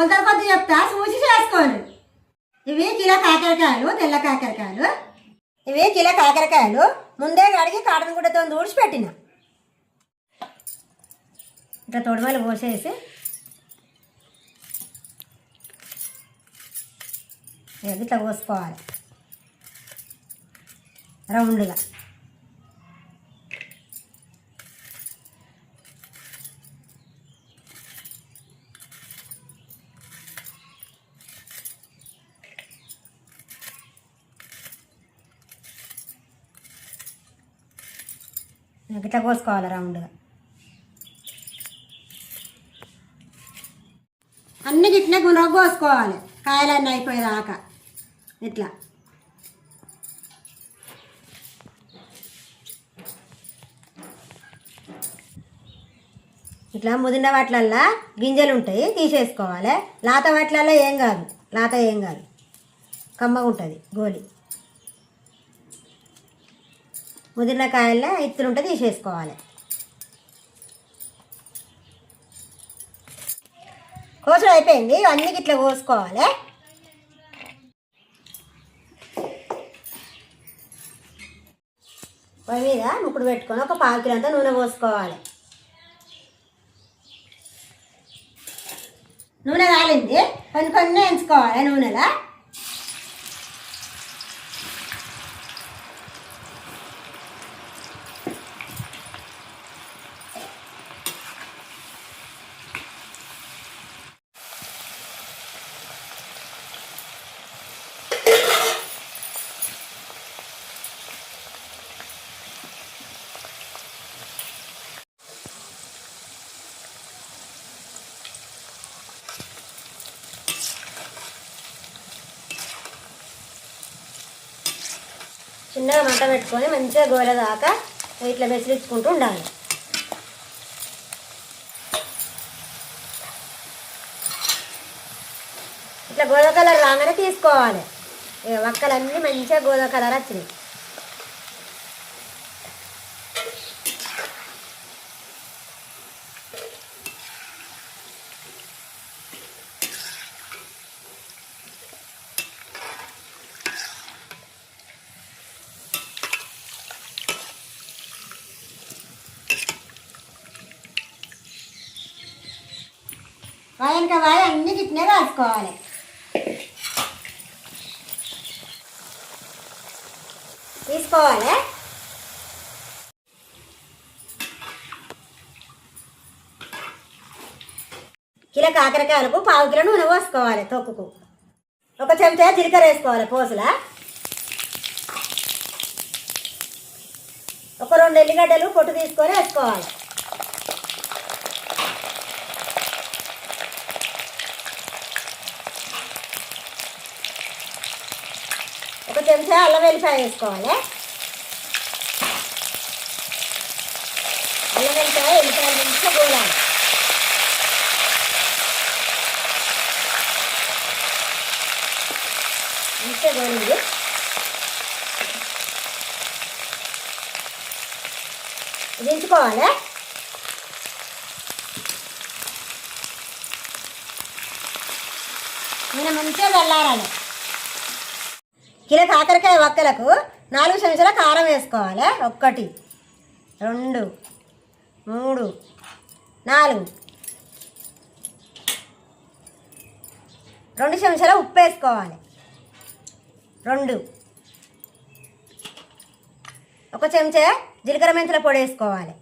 కొంత కొద్ది చెప్తా చూసి చేసుకోండి. ఇవి కిలో కాకరకాయలు తెల్ల కాకరకాయలు. ఇవి కిలో కాకరకాయలు. ముందే కడిగి కాటన్ గుడ్డతో దూడిచి పెట్టిన. ఇట్లా తొడమలు పోసేసి. ఇక ఇట్లా పోసుకోవాలి. రౌండ్గా. ఇట్లా కోసుకోవాలి రౌండ్గా. అన్ని గిట్లే గుణగ కోసుకోవాలి. కాయలన్నీ అయిపోయేదాకా. ఇట్లా. ఇట్లా ముదిన వాటిలల్లో గింజలు ఉంటాయి తీసేసుకోవాలి. లాత వాటిలల్లో ఏం కాదు. లాత ఏం కాదు. కమ్మగా ఉంటుంది గోలి. ముదిరిన కాయల్లో ఇత్తులుంటే తీసేసుకోవాలి. కోసడం అయిపోయింది. అన్నీ ఇట్లా కోసుకోవాలి. పొయ్యి మీద ముక్కుడు పెట్టుకొని ఒక పాకిలంతా నూనె పోసుకోవాలి. నూనె కాలింది. కొన్ని కొన్ని ఎంచుకోవాలి నూనెలో. చిన్నగా మంట పెట్టుకొని మంచిగా గోరె దాకా ఇట్లా మెసిలించుకుంటూ ఉండాలి. ఇట్లా గోధ కలర్ రాగానే తీసుకోవాలి. వక్కలన్నీ మంచిగా గోధ కలర్ వచ్చినాయి. వాయనక వాయ అన్ని గిట్నే రాసుకోవాలి. తీసుకోవాలి. కిలో కాకరకాయలకు పావు కిలో నూనె పోసుకోవాలి తొక్కుకు ఒక చెంచా జీలకర్ర వేసుకోవాలి పోసుల. ఒక రెండు ఎల్లిగడ్డలు పొట్టు తీసుకొని వేసుకోవాలి. ఒక చెంచా అల్లం వెల్లిపాయ వేసుకోవాలి. అల్లం వెల్లిపాయ వెల్లిపాయ మంచిగా గోలాలి. మంచిగా గోలింది. దించుకోవాలి. నేను మంచిగా వెళ్ళాలి కిలో కాకరకాయ వక్కలకు నాలుగు చెంచాల కారం వేసుకోవాలి. ఒక్కటి రెండు మూడు నాలుగు. రెండు చెంచాల ఉప్పు వేసుకోవాలి. రెండు. ఒక చెంచా జీలకర్ర మెంతుల పొడి వేసుకోవాలి.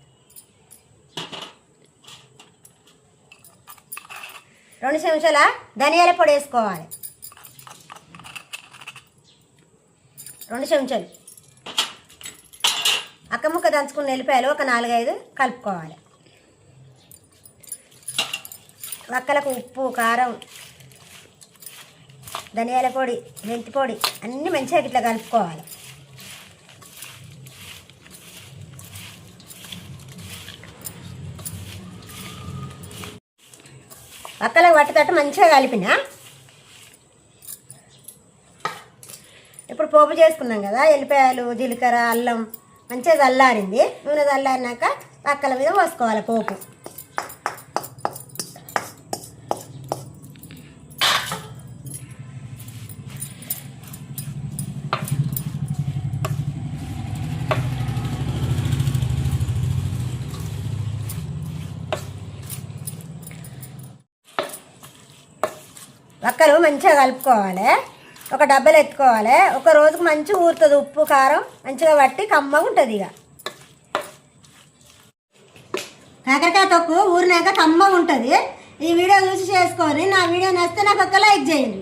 రెండు చెంచాల ధనియాల పొడి వేసుకోవాలి. రెండు చెంచాలు. అక్క ముక్క దంచుకున్న ఎల్లిపాయలు ఒక నాలుగైదు కలుపుకోవాలి. వక్కలకు ఉప్పు కారం ధనియాల పొడి మెంతి పొడి అన్నీ మంచిగా ఇట్లా కలుపుకోవాలి. వక్కలకు పట్టేటట్టు మంచిగా కలిపినా పోపు చేసుకున్నాం కదా ఎల్లిపాయలు జీలకర్ర అల్లం మంచిగా చల్లారింది. నూనె చల్లారినాక పక్కల మీద పోసుకోవాలి పోపు. ఒక్కరు మంచిగా కలుపుకోవాలి. ఒక డబ్బలు ఎత్తుకోవాలి. ఒక రోజుకు మంచిగా ఊరుతుంది. ఉప్పు కారం మంచిగా పట్టి కమ్మగా ఉంటుంది ఇక. కాకరకాయ తొక్కు ఊరినాక కమ్మగా ఉంటుంది. ఈ వీడియో చూసి చేసుకొని నా వీడియో నచ్చితే నాకు ఒక లైక్ చేయండి.